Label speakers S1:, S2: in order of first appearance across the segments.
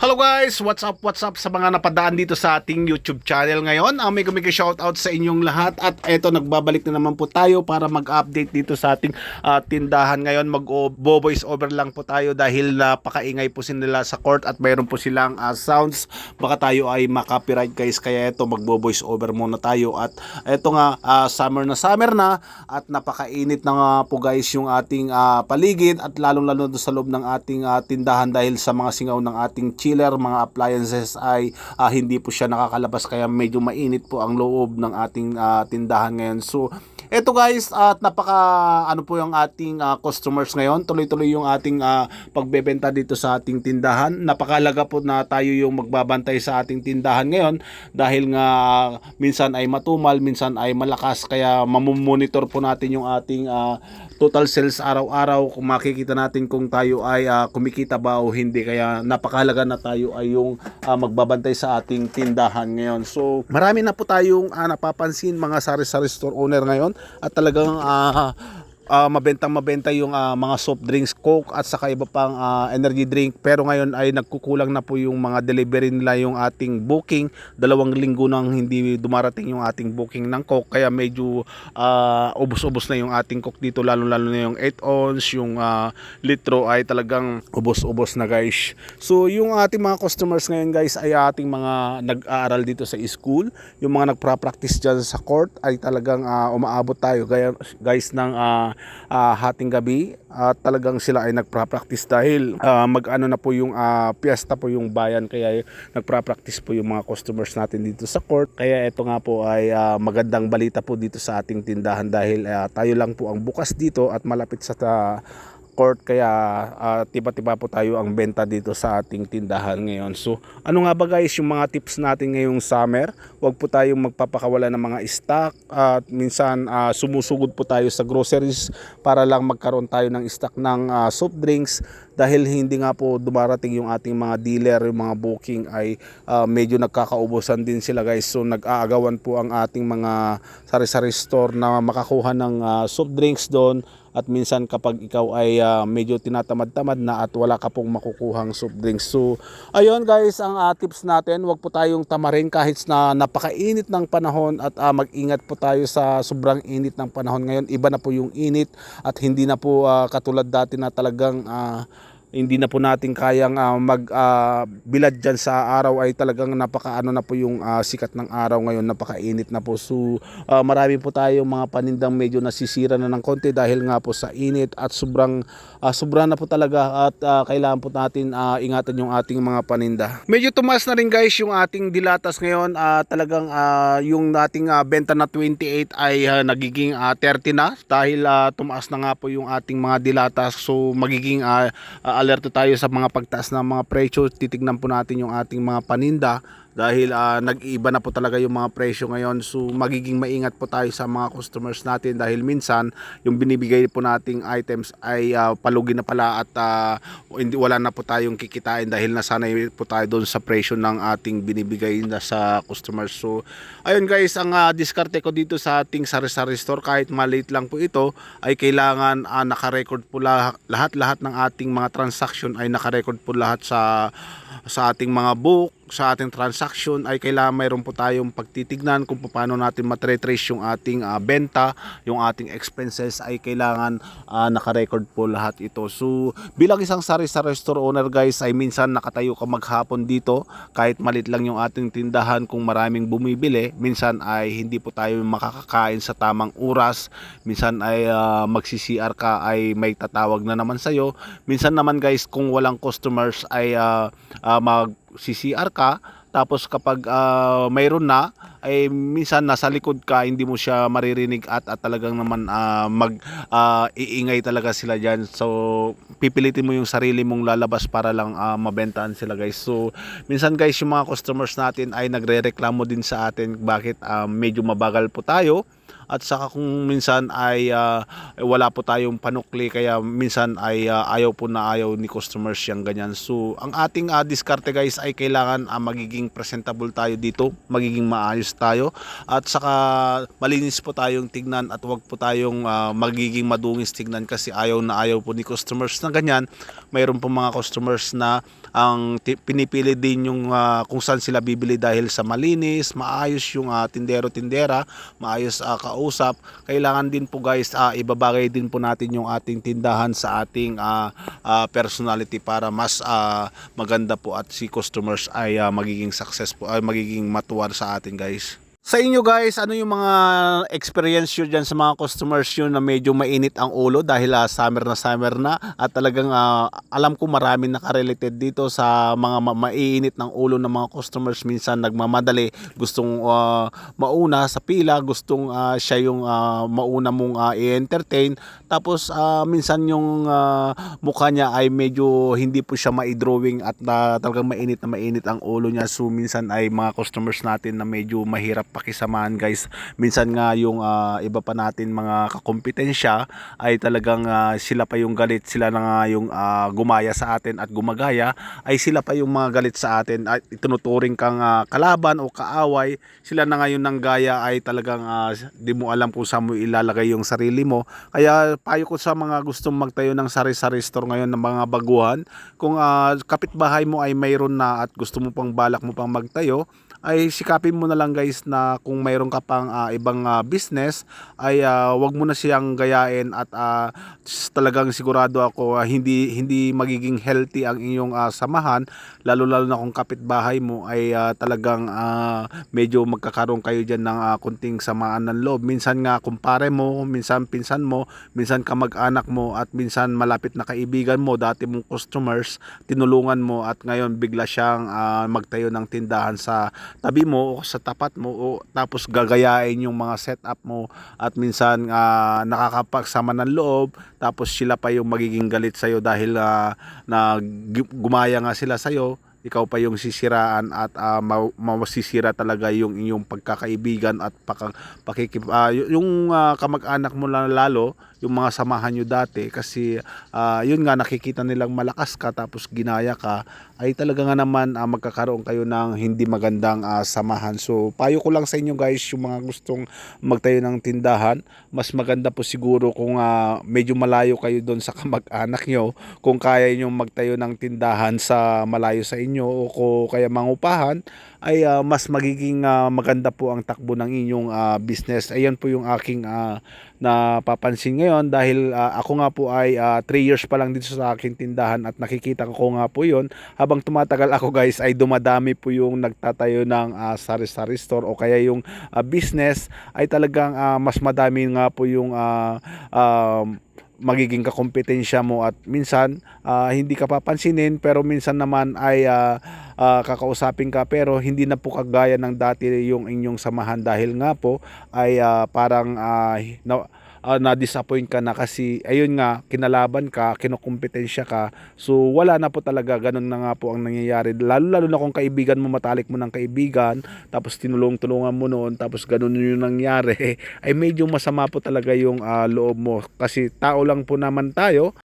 S1: Hello guys! What's up? What's up sa mga napadaan dito sa ating YouTube channel ngayon? Ang may kumika shoutout sa inyong lahat at eto nagbabalik na naman po tayo para mag-update dito sa ating ah, tindahan ngayon. Mag-voice over lang po tayo dahil napakaingay po sila sa court at mayroon po silang ah, sounds. Baka tayo ay makapiright guys kaya eto mag-voice over muna tayo at eto nga ah, summer na summer na at napakainit na nga po guys yung ating ah, paligid at lalong-lalo doon sa loob ng ating ah, tindahan dahil sa mga singaw ng ating chiller, mga appliances ay ah, hindi po siya nakakalabas kaya medyo mainit po ang loob ng ating ah, tindahan ngayon. So, eto guys, at napaka ano po yung ating ah, customers ngayon. Tuloy-tuloy yung ating ah, pagbebenta dito sa ating tindahan. Napakalaga po na tayo yung magbabantay sa ating tindahan ngayon dahil nga minsan ay matumal, minsan ay malakas. Kaya mamumonitor po natin yung ating ah, total sales araw-araw. Kung makikita natin kung tayo ay ah, kumikita ba o hindi. Kaya napakahalaga na tayo ay yung ah, magbabantay sa ating tindahan ngayon. So marami na po tayong ah, napapansin mga sari-sari store owner ngayon at talagang ah, ah, mabentang mabenta yung ah, mga soft drinks, coke at saka iba pang ah, energy drink. Pero ngayon ay nagkukulang na po yung mga delivery nila yung ating booking. Dalawang linggo nang hindi dumarating yung ating booking ng coke kaya medyo ah, ubos-ubos na yung ating coke dito lalo-lalo na yung 8 ounce, yung ah, litro ay talagang ubos-ubos na guys. So yung ating mga customers ngayon guys ay ating mga nag-aaral dito sa school. Yung mga nagpra-practice dyan sa court ay talagang ah, umaabot tayo guys ng ah, ah, hating gabi at talagang sila ay nagpra-practice dahil ah, mag-ano na po yung ah, piyesta po yung bayan kaya nagpra-practice po yung mga customers natin dito sa court. Kaya ito nga po ay ah, magandang balita po dito sa ating tindahan dahil ah, tayo lang po ang bukas dito at malapit sa ta- court kaya ah, tiba-tiba po tayo ang benta dito sa ating tindahan ngayon. So ano nga ba guys yung mga tips natin ngayong summer? Huwag po tayong magpapakawala ng mga stock at minsan ah, sumusugod po tayo sa groceries para lang magkaroon tayo ng stock ng ah, soft drinks dahil hindi nga po dumarating yung ating mga dealer, yung mga booking ay ah, medyo nagkakaubusan din sila guys. So nag-aagawan po ang ating mga sari-sari store na makakuha ng ah, soft drinks doon at minsan kapag ikaw ay ah, medyo tinatamad-tamad na at wala ka pong makukuhang soft drinks. So, ayun guys, ang ah, tips natin, wag po tayong tamarin kahit na napakainit ng panahon at ah, mag-ingat po tayo sa sobrang init ng panahon ngayon. Iba na po yung init at hindi na po ah, katulad dati na talagang ah, hindi na po natin kayang ah, mag ah, bilad dyan sa araw ay talagang napakaano na po yung ah, sikat ng araw ngayon. Napakainit na po. So ah, marami po tayong mga panindang medyo nasisira na ng konti dahil nga po sa init at sobrang ah, sobra na po talaga at ah, kailangan po natin ah, ingatan yung ating mga paninda. Medyo tumaas na rin guys yung ating dilatas ngayon. Ah, talagang ah, yung ating ah, benta na 28 ay ah, nagiging ah, 30 na dahil ah, tumaas na nga po yung ating mga dilatas. So magiging ah, ah, alerto tayo sa mga pagtaas ng mga presyo titignan po natin yung ating mga paninda dahil ah, nag-iiba na po talaga yung mga presyo ngayon. So magiging maingat po tayo sa mga customers natin. Dahil minsan yung binibigay po nating items ay ah, palugi na pala at hindi wala na po tayong kikitain dahil nasanay po tayo doon sa presyo ng ating binibigay na sa customers. So ayun guys ang ah, diskarte ko dito sa ating sari-sari store kahit maliit lang po ito ay kailangan ah, naka-record po lah- lahat-lahat ng ating mga transaction ay naka-record po lahat sa sa ating mga book sa ating transaction ay kailangan mayroon po tayong pagtitignan kung paano natin matre-trace yung ating ah, benta, yung ating expenses ay kailangan ah, naka-record po lahat ito. So bilang isang sari-sari store owner guys ay minsan nakatayo ka maghapon dito kahit malit lang yung ating tindahan kung maraming bumibili, minsan ay hindi po tayo makakakain sa tamang oras, minsan ay ah, magsi-CR ka ay may tatawag na naman sa'yo, minsan naman guys kung walang customers ay ah, ah, mag CCR ka tapos kapag ah, mayroon na ay minsan nasa likod ka hindi mo siya maririnig at, at talagang naman ah, mag ah, iingay talaga sila diyan so pipilitin mo yung sarili mong lalabas para lang ah, mabentaan sila guys. So minsan guys yung mga customers natin ay nagrereklamo din sa atin bakit ah, medyo mabagal po tayo at saka kung minsan ay ah, wala po tayong panukli kaya minsan ay ah, ayaw po na ayaw ni customers yung ganyan. So ang ating ah, diskarte guys ay kailangan ah, magiging presentable tayo dito, magiging maayos tayo at saka malinis po tayong tignan at wag po tayong ah, magiging madungis tignan kasi ayaw na ayaw po ni customers na ganyan. Mayroon po mga customers na ang pinipili din yung ah, kung saan sila bibili dahil sa malinis, maayos yung ah, tindero-tindera, maayos ah, kausap. Kailangan din po guys ah, ibabagay din po natin yung ating tindahan sa ating ah, ah, personality para mas ah, maganda po at si customers ay ah, magiging successful ay magiging matuwar sa atin guys. Sa inyo guys, ano yung mga experience nyo dyan sa mga customers nyo na medyo mainit ang ulo dahil ah, summer na summer na? At talagang ah, alam ko marami nakarelated dito sa mga ma- maiinit ng ulo ng mga customers. Minsan nagmamadali gustong ah, mauna sa pila gustong ah, siya yung ah, mauna mong ah, i-entertain tapos ah, minsan yung ah, mukha niya ay medyo hindi po siya mai-drawing at na talagang mainit na mainit ang ulo niya. So minsan ay mga customers natin na medyo mahirap pakisamahan guys. Minsan nga yung ah, iba pa natin mga kakompetensya ay talagang ah, sila pa yung galit. Sila na nga yung ah, gumaya sa atin at gumagaya ay sila pa yung mga galit sa atin. At itinuturing kang ah, kalaban o kaaway sila na ngayon ng gaya ay talagang ah, di mo alam kung saan mo ilalagay yung sarili mo. Kaya payo ko sa mga gustong magtayo ng sari-sari store ngayon ng mga baguhan. Kung ah, kapitbahay mo ay mayroon na at gusto mo pang balak mo pang magtayo ay sikapin mo na lang guys na kung mayroon ka pang ah, ibang ah, business ay ah, wag mo na siyang gayain at s- talagang sigurado ako ah, hindi hindi magiging healthy ang inyong ah, samahan lalo lalo na kung kapitbahay mo ay ah, talagang ah, medyo magkakaroon kayo diyan ng ah, kunting samaan ng loob. Minsan nga kumpare mo minsan pinsan mo minsan kamag-anak mo at minsan malapit na kaibigan mo dati mong customers tinulungan mo at ngayon bigla siyang ah, magtayo ng tindahan sa tabi mo o sa tapat mo o tapos gagayain yung mga setup mo at minsan ah, nakakapagsama ng loob tapos sila pa yung magiging galit sa'yo dahil ah, na gu- gumaya nga sila sa'yo ikaw pa yung sisiraan at uh, masisira talaga yung inyong pagkakaibigan at pakikip, ah, y- yung ah, kamag-anak mo lalo yung mga samahan nyo dati kasi ah, yun nga nakikita nilang malakas ka tapos ginaya ka ay talaga nga naman ah, magkakaroon kayo ng hindi magandang ah, samahan. So payo ko lang sa inyo guys yung mga gustong magtayo ng tindahan mas maganda po siguro kung ah, medyo malayo kayo doon sa kamag-anak nyo kung kaya nyo magtayo ng tindahan sa malayo sa inyo o kaya mangupahan ay ah, mas magiging ah, maganda po ang takbo ng inyong ah, business. Ayan po yung aking ah, napapansin ngayon dahil ah, ako nga po ay 3 years pa lang dito sa aking tindahan at nakikita ko nga po yon habang tumatagal ako guys ay dumadami po yung nagtatayo ng ah, sari-sari store o kaya yung ah, business ay talagang ah, mas madami nga po yung ah, um, magiging kakompetensya mo at minsan ah, hindi ka papansinin pero minsan naman ay ah, ah, kakausapin ka pero hindi na po kagaya ng dati yung inyong samahan. Dahil nga po ay ah, parang ah, na, ah, na-disappoint ka na kasi ayun nga kinalaban ka, kinukumpetensya ka. So wala na po talaga ganun na nga po ang nangyayari. Lalo lalo na kung kaibigan mo matalik mo ng kaibigan tapos tinulong-tulungan mo noon tapos ganun yung nangyari. Ay medyo masama po talaga yung ah, loob mo. Kasi tao lang po naman tayo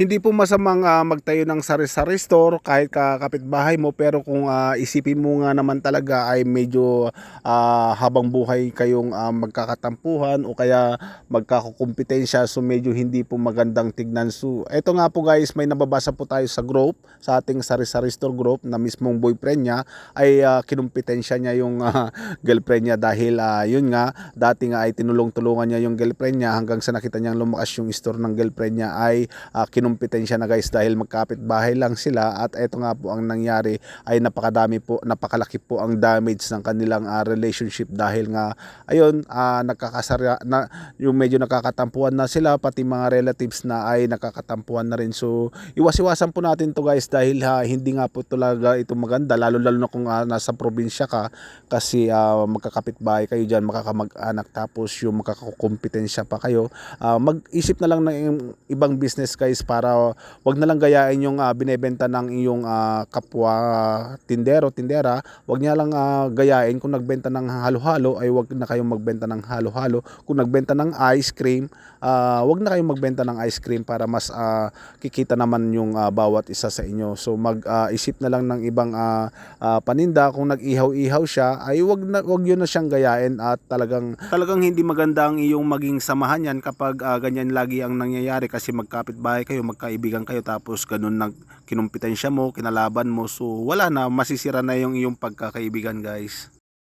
S1: hindi po masamang ah, magtayo ng sari-sari store kahit ka kapitbahay mo pero kung ah, isipin mo nga naman talaga ay medyo ah, habang buhay kayong ah, magkakatampuhan o kaya magkakukumpetensya so medyo hindi po magandang tignan. So eto nga po guys may nababasa po tayo sa group sa ating sari-sari store group na mismong boyfriend niya ay ah, kinumpetensya niya yung ah, girlfriend niya dahil ah, yun nga dati nga ay tinulong-tulungan niya yung girlfriend niya hanggang sa nakita niyang lumakas yung store ng girlfriend niya ay ah, kinumpetensya na guys dahil magkapit bahay lang sila at eto nga po ang nangyari ay napakadami po napakalaki po ang damage ng kanilang ah, relationship dahil nga ayun ah, nagkakasara na yung medyo nakakatampuan na sila pati mga relatives na ay nakakatampuan na rin. So iwas-iwasan po natin to guys dahil ha, hindi nga po talaga ito maganda lalo lalo na kung ah, nasa probinsya ka kasi ah, magkakapit bahay kayo diyan makakamag-anak tapos yung makakakompetensya pa kayo. Ah, mag-isip na lang ng ibang business guys para wag na lang gayain yung ah, binebenta ng iyong ah, kapwa tindero tindera. Wag niya lang ah, gayain. Kung nagbenta ng halo-halo ay wag na kayong magbenta ng halo-halo. Kung nagbenta ng ice cream ah, wag na kayong magbenta ng ice cream para mas ah, kikita naman yung ah, bawat isa sa inyo. So mag-isip na lang ng ibang ah, ah, paninda. Kung nag-ihaw-ihaw siya ay wag na wag yun na siyang gayain. At talagang talagang hindi maganda ang iyong maging samahan yan kapag ah, ganyan lagi ang nangyayari kasi magkapit bahay bahay kayo, magkaibigan kayo tapos ganun nag kinumpitensya mo, kinalaban mo. So wala na masisira na yung iyong pagkakaibigan, guys.